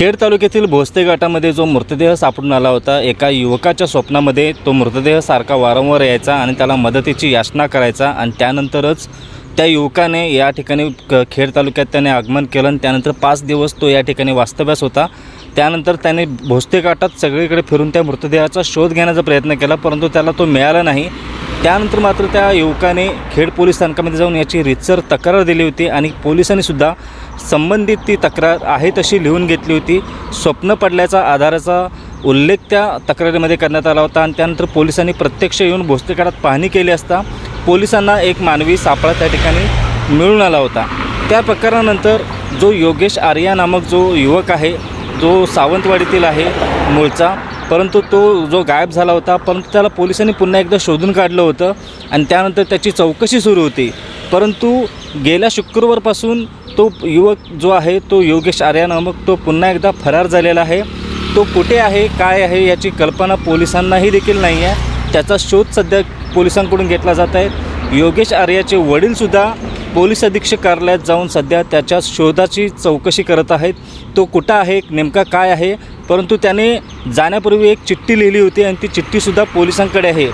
खेड तालुक्यातील भोसते गटामध्ये जो मृतदेह सापडून आला होता एका युवकाच्या स्वप्नामध्ये तो मृतदेह सारखा वारंवार यायचा आणि त्याला मदतीची याचना करायचा आणि त्यानंतरच त्या युवकाने या ठिकाणी क खेड तालुक्यात त्याने आगमन केलं आणि त्यानंतर पाच दिवस तो या ठिकाणी वास्तव्यास होता. त्यानंतर त्याने भोसते घाटात सगळीकडे फिरून त्या मृतदेहाचा शोध घेण्याचा प्रयत्न केला परंतु त्याला तो मिळाला नाही. त्यानंतर मात्र त्या युवकाने खेड पोलीस स्थानकामध्ये जाऊन याची रितसर तक्रार दिली होती आणि पोलिसांनी सुद्धा संबंधित ती तक्रार आहे तशी लिहून घेतली होती. स्वप्न पडल्याचा आधाराचा उल्लेख त्या तक्रारीमध्ये करण्यात आला होता आणि त्यानंतर पोलिसांनी प्रत्यक्ष येऊन भोसतेकाडात पाहणी केली असता पोलिसांना एक मानवी सापळा त्या ठिकाणी मिळून आला होता. त्या प्रकारानंतर जो योगेश आर्या नामक जो युवक आहे जो सावंतवाडीतील आहे मूळचा परंतु तो जो गायब झाला होता परंतु त्याला पोलिसांनी पुन्हा एकदा शोधून काढलं होतं आणि त्यानंतर त्याची चौकशी सुरू होती. परंतु गेल्या शुक्रवारपासून तो युवक जो आहे तो योगेश आर्या नामक तो पुन्हा एकदा फरार झालेला आहे. तो कुठे आहे काय आहे याची कल्पना पोलिसांनाही देखील नाही आहे त्याचा शोध सध्या पोलिसांकडून घेतला जात आहे. योगेश आर्याचे वडीलसुद्धा पोलीस अधीक्षक कार्यालयात जाऊन सध्या त्याच्या शोधाची चौकशी करत आहेत. तो कुठं आहे नेमका काय आहे? परंतु त्याने जाण्यापूर्वी एक चिठ्ठी लिहिली होती आणि ती चिठ्ठीसुद्धा पोलिसांकडे आहे.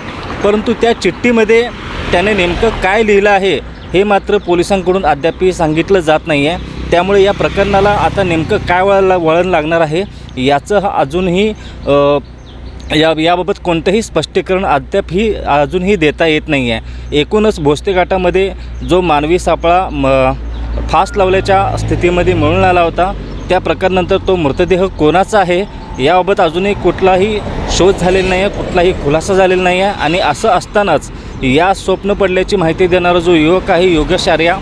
परंतु त्या चिठ्ठीमध्ये त्याने नेमकं काय लिहिलं आहे हे मात्र पोलिसांकडून अद्यापही सांगितलं जात नाही आहे त्यामुळे या प्रकरणाला आता नेमकं काय वळला वळण लागणार आहे याचं अजूनही या याबाबत कोणतंही स्पष्टीकरण अद्यापही अजूनही देता येत नाही आहे एकूणच भोसते घाटामध्ये जो मानवी सापळा म फास लावल्याच्या स्थितीमध्ये मिळून आला होता त्या प्रकारानंतर तो मृतदेह कोणाचा आहे याबाबत अजूनही कुठलाही शोध झालेला नाही आहे कुठलाही खुलासा झालेला नाही आहे आणि असं असतानाच या स्वप्न पडल्याची माहिती देणारा जो युवक आहे योगेश आर्या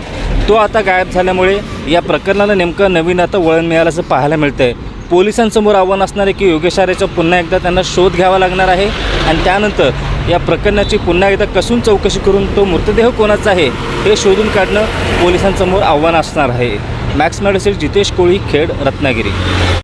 तो आता गायब झाल्यामुळे या प्रकरणाला नेमकं नवीन आता वळण मिळाल्याचं पाहायला मिळतं आहे पोलिसांसमोर आव्हान असणार आहे की योगेश आरेचा पुन्हा एकदा त्यांना शोध घ्यावा लागणार आहे. आणि त्यानंतर या प्रकरणाची पुन्हा एकदा कसून चौकशी करून तो मृतदेह कोणाचा आहे हे शोधून काढणं पोलिसांसमोर आव्हान असणार आहे. मॅक्स मॅडसेल जितेश कोळी खेड रत्नागिरी.